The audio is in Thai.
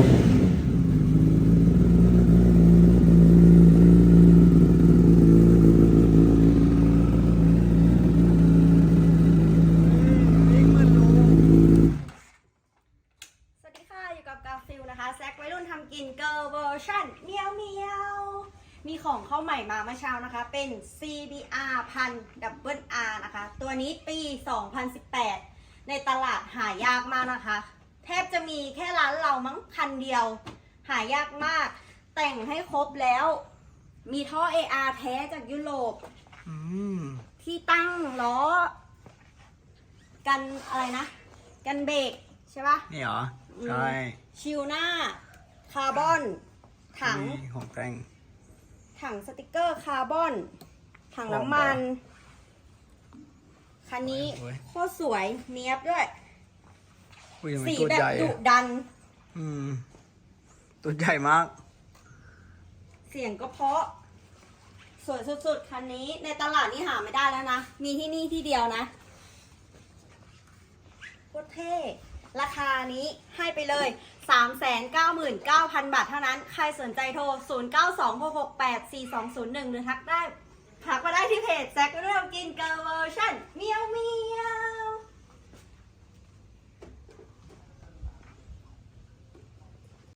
สวัสดีค่ะ อยู่กับกาฟิลนะคะ แซกวรุ่นทำกินเกิร์ลเวอร์ชันเมียวเมียว มีของเข้าใหม่มาเมื่อเช้านะคะ เป็น CBR พันดับเบิล R นะคะ ตัวนี้ปี 2018 ในตลาดหายากมากนะคะ บจะมีแค่ร้านเรามั้งคันเดียว หายากมาก แต่งให้ครบแล้ว มีท่อ AR แท้จากยุโรปอืมที่ตั้งล้อ กันอะไรนะ กันเบรกใช่ปะ นี่เหรอ อืม ใช่ชิลหน้า คาร์บอน ถัง นี่ของแต่ง ถังสติกเกอร์คาร์บอน ถังน้ำมัน คันนี้โอ้ย โคตรสวยเนียบด้วย อุ้ยทำไมสีตัวแบบใหญ่ดุอะดัน อืม ตัวใหญ่มาก เสียงก็เพราะ สวยสุดๆ คันนี้ ในตลาดนี่หาไม่ได้แล้วนะ มีที่นี่ที่เดียวนะโคตรเท่ ราคานี้ให้ไปเลย 399,000 บาทเท่านั้น ใครสนใจโทร 0926684201 หรือทักได้ ทักมาได้ที่เพ